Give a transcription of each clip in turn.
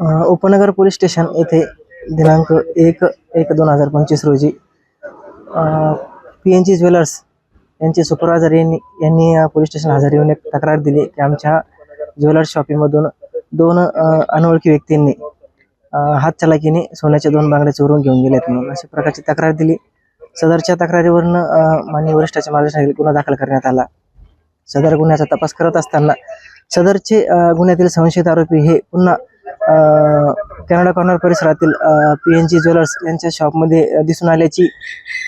उपनगर police station येथे दिनांक एक एक दोन हजार पंचवीस रोजी पी एन जी ज्वेलर्स यांचे सुपरवायझर यांनी यांनी पोलीस स्टेशन हजर येऊन एक तक्रार दिली की आमच्या ज्वेलर्स शॉपीमधून दोन अनोळखी व्यक्तींनी अ, हातचलाकीने सोन्याच्या दोन बांगड्या चोरून घेऊन गेल्यात म्हणून अशा प्रकारची तक्रार दिली. सदरच्या तक्रारीवरनं मान्य माननीय वरिष्ठाच्या मार्गदर्शनाखाली गुन्हा दाखल करण्यात आला. सदर गुन्ह्याचा तपास करत असताना सदरचे गुन्ह्यातील संशयित आरोपी हे पुन्हा कॅनडा कॉर्नर परिसरातील पी एन जी ज्वेलर्स यांच्या शॉपमध्ये दिसून आल्याची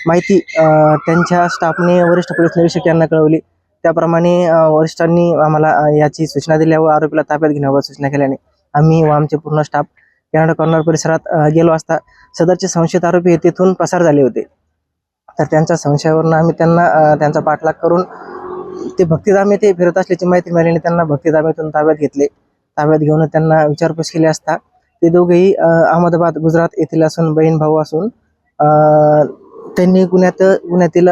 माहिती त्यांच्या स्टाफने वरिष्ठ पोलीस निरीक्षक यांना कळवली. त्याप्रमाणे वरिष्ठांनी आम्हाला याची सूचना दिल्या व आरोपीला ताब्यात घेण्यावर सूचना केल्याने आम्ही व आमचे पूर्ण स्टाफ कॅनडा कॉर्नर परिसरात गेलो असता सदरचे संशयित आरोपी हे तिथून पसार झाले होते. तर त्यांच्या संशयावरून आम्ही त्यांना त्यांचा पाठलाग करून ते भक्तिधाम येथे फिरत असल्याची माहिती मिळाल्याने त्यांना भक्तिधाम येथून ताब्यात घेतले. ताब्यात घेऊन त्यांना विचारपूस केली असता ते दोघेही अहमदाबाद गुजरात येथील असून बहीण भाऊ असून अ, त्यांनी गुन्ह्यात गुन्ह्यातील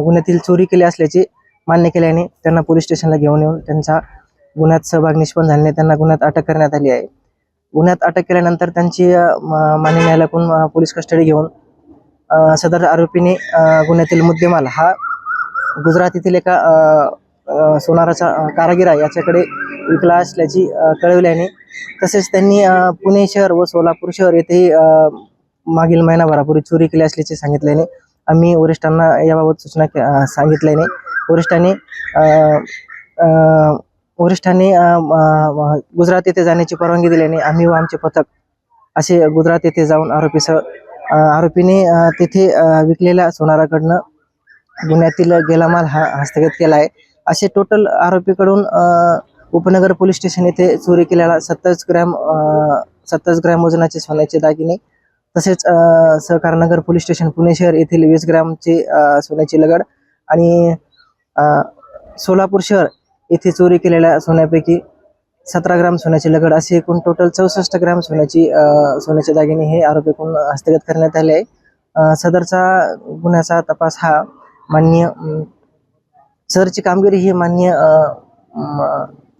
गुन्ह्यातील चोरी केली असल्याचे मान्य केल्याने त्यांना पोलीस स्टेशनला घेऊन येऊन त्यांचा गुन्ह्यात सहभाग निष्पन्न झाल्याने त्यांना गुन्ह्यात अटक करण्यात आली आहे. गुन्ह्यात अटक केल्यानंतर त्यांची मान्य न्यायालयाकडून अ, पोलीस कस्टडी घेऊन सदर आरोपीने गुन्ह्यातील मुद्देमाल हा गुजरात येथील एका अ, सोनाराचा कारागिरा आहे याच्याकडे विकला असल्याची कळविल्याने तसेच त्यांनी पुणे शहर व सोलापूर शहर येथेही मागील महिनाभरापूर्वी चोरी केली असल्याचे सांगितल्याने आम्ही वरिष्ठांना याबाबत सूचना सांगितल्याने वरिष्ठांनी वरिष्ठांनी गुजरात येथे जाण्याची परवानगी दिल्याने आम्ही व आमचे पथक असे गुजरात येथे जाऊन आरोपीसह आरोपीने तेथे विकलेल्या सोनाराकडनं गुन्ह्यातील गेला माल हा हस्तगत केला आहे. असे टोटल आरोपीकडून उपनगर पोलीस स्टेशन येथे चोरी केलेला सत्तावीस ग्रॅम सत्तावीस ग्रॅम वजनाचे सोन्याचे दागिने तसेच सहकारनगर पोलीस स्टेशन पुणे शहर येथील वीस ग्रॅमचे अ, सोन्याची लगड आणि सोलापूर शहर येथे चोरी केलेल्या सोन्यापैकी सतरा ग्राम सोन्याची लगड असे एकूण टोटल चौसष्ट ग्रॅम सोन्याची सोन्याचे दागिने हे आरोपीकडून हस्तगत करण्यात आले आहे. सदरचा गुन्ह्याचा तपास हा मान्य सदरची कामगिरी ही मान्य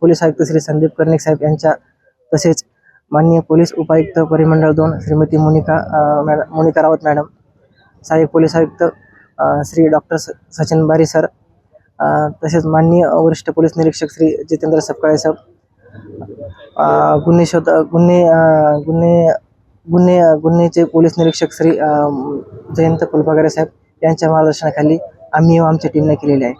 पोलीस आयुक्त श्री संदीप कर्णिक साहेब यांच्या तसेच माननीय पोलीस उपायुक्त परिमंडळ दोन श्रीमती मोनिका मॅडम मोनिका रावत मॅडम सहाय्यक पोलीस आयुक्त श्री डॉक्टर स सचिन बारी सर तसेच माननीय वरिष्ठ पोलीस निरीक्षक श्री जितेंद्र सपकाळे साहेब गुन्हे शोध गुन्हे गुन्हे गुन्हे गुन्हेचे पोलीस निरीक्षक श्री जयंत फुलपागरे साहेब यांच्या मार्गदर्शनाखाली आम्ही व आमच्या टीमने केलेले आहे.